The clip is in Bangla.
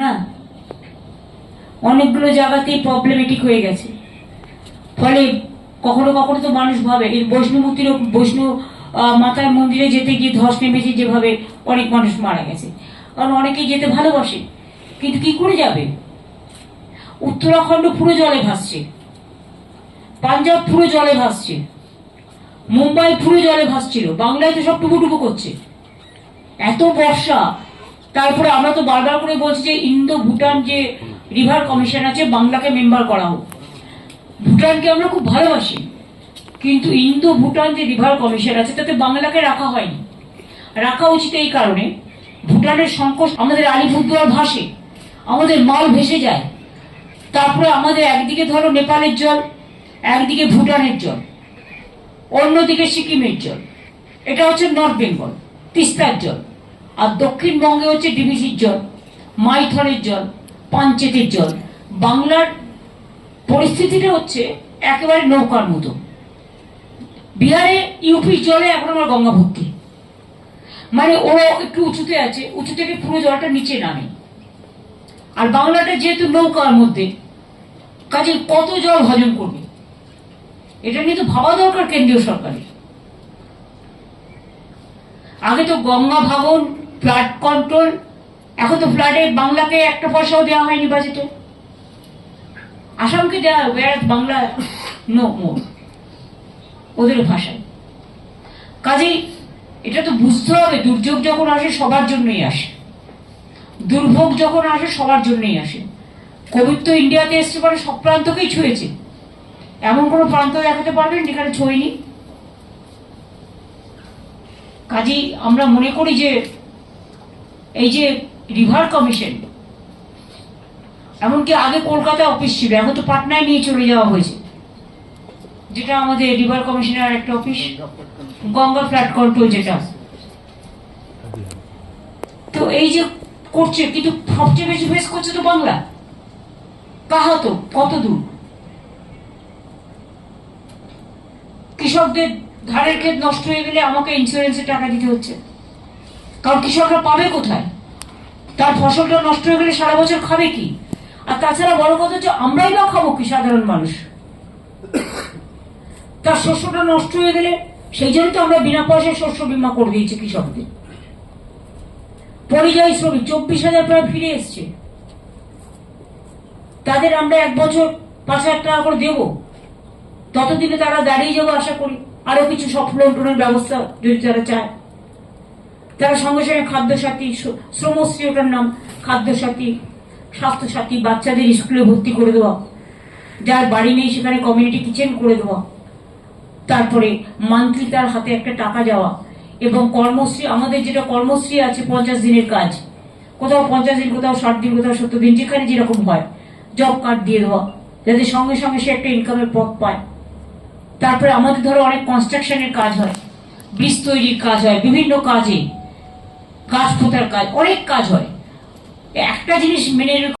না? অনেকগুলো জায়গাতেই প্রবলেমেটিক হয়ে গেছে। ফলে কখনো কখনো তো মানুষ ভাবে, এই বৈষ্ণবমূর্তির বৈষ্ণব মাতার মন্দিরে যেতে গিয়ে ধস নেমেছে যেভাবে অনেক মানুষ মারা গেছে। কারণ অনেকেই যেতে ভালোবাসে, কিন্তু কি করে যাবে? উত্তরাখণ্ড পুরো জলে ভাসছে, পাঞ্জাব পুরো জলে ভাসছে, মুম্বাই পুরো জলে ভাসছিল, বাংলায় তো সব টুবু করছে। এত বর্ষা তারপরে আমরা তো বারবার করে বলছি যে ইন্দো ভুটান যে রিভার কমিশন আছে, বাংলাকে মেম্বার করা হোক। ভুটানকে আমরা খুব ভালোবাসি, কিন্তু ইন্দো ভুটান যে রিভার কমিশন আছে, তাতে বাংলাকে রাখা হয়নি। রাখা উচিত এই কারণে, ভুটানের সংকট আমাদের আলিপুরদুয়ার ভাসে, আমাদের মাল ভেসে যায়। তারপরে আমাদের একদিকে ধরো নেপালের জল, একদিকে ভুটানের জল, অন্যদিকে সিকিমের জল। এটা হচ্ছে নর্থ বেঙ্গল, তিস্তার জল। আর দক্ষিণবঙ্গে হচ্ছে ডিভিসির জল মাইথনের জল পাঞ্চেতের জল। বাংলার পরিস্থিতিটা হচ্ছে একেবারে নৌকার মতো। বিহারে ইউপির জলে এখন আমার গঙ্গা ভর্তি। মানে ও একটু উঁচুতে আছে, উঁচু থেকে পুরো জলটা নিচে নামে। আর বাংলাটা যেহেতু নৌকার মধ্যে কাজে কত জল হজম করবে? এটা নিয়ে তো ভাবা দরকার কেন্দ্রীয় সরকারের। আগে তো গঙ্গা ভাগন ফ্লাড কন্ট্রোল এখন তো ফ্লাডে বাংলাকে একটা পয়সাও দেওয়া হয়নি বাজেটে আসামকে দেওয়া হয় বাংলা নো মোর ওদের ভাষায়। কাজেই এটা তো বুঝতে হবে, দুর্যোগ যখন আসে সবার জন্যই আসে। দুর্ভোগ যখন আসে সবার জন্যই আসে। কোভিড তো ইন্ডিয়াতে এসছে পরে সব প্রান্তকেই ছুঁয়েছে। এমন কোনো প্রান্ত দেখাতে পারবেন যেখানে ছুঁয়নি? কাজেই আমরা মনে করি যে এই যে রিভার কমিশন এমনকি আগে কলকাতা অফিস ছিল, এখন তো পাটনায় নিয়ে চলে যাওয়া হয়েছে। যেটা আমাদের রিভার কমিশনের একটা অফিস গঙ্গা ফ্লাড কন্ট্রোল যেটা। তো এই যে করছে, কিন্তু সবচেয়ে বেশি ফেস করছে তো বাংলা। কাহাতো কত দূর? কৃষকদের ধানের ক্ষেত নষ্ট হয়ে গেলে আমাকে ইন্স্যুরেন্সের টাকা দিতে হচ্ছে। কারণ কৃষকরা পাবে কোথায়? তার ফসলটা নষ্ট হয়ে গেলে সারা বছর খাবে কি? আর তাছাড়া বড় কথা হচ্ছে আমরাই বা খাব কি সাধারণ মানুষ? তার শস্যটা নষ্ট হয়ে গেলে সেই জন্য তো আমরা বিনা পয়সায় শস্য বীমা করে দিয়েছি কৃষকদের। পরিযায়ী শ্রমিক, চব্বিশ হাজার প্রায় ফিরে এসছে। তাদের আমরা এক বছর পাঁচ হাজার টাকা করে দেবো। ততদিনে তারা দাঁড়িয়ে যাব আশা করি। আরও কিছু সফল ব্যবস্থা যদি তারা চায়। তারা সঙ্গে সঙ্গে খাদ্য সাথী শ্র- শ্রমশ্রী ওটার নাম খাদ্য সাথী স্বাস্থ্য সাথী বাচ্চাদের স্কুলে ভর্তি করে দেওয়া, যার বাড়ি নেই সেখানে কমিউনিটি কিচেন করে দেওয়া, তারপরে মান্থলি তার হাতে একটা টাকা যাওয়া এবং কর্মশ্রী, আমাদের যেটা কর্মশ্রী আছে পঞ্চাশ দিনের কাজ, কোথাও পঞ্চাশ দিন, কোথাও ষাট দিন, কোথাও সত্তর দিন, যেখানে যেরকম হয় জব কার্ড দিয়ে দেওয়া, যাতে সঙ্গে সঙ্গে সে একটা ইনকামের পথ পায়। তারপরে আমাদের ধরো অনেক কনস্ট্রাকশনের কাজ হয় ব্রিজ তৈরির কাজ হয়, বিভিন্ন কাজে গাছ খোঁতার কাজ অনেক কাজ হয়। একটা জিনিস মেনে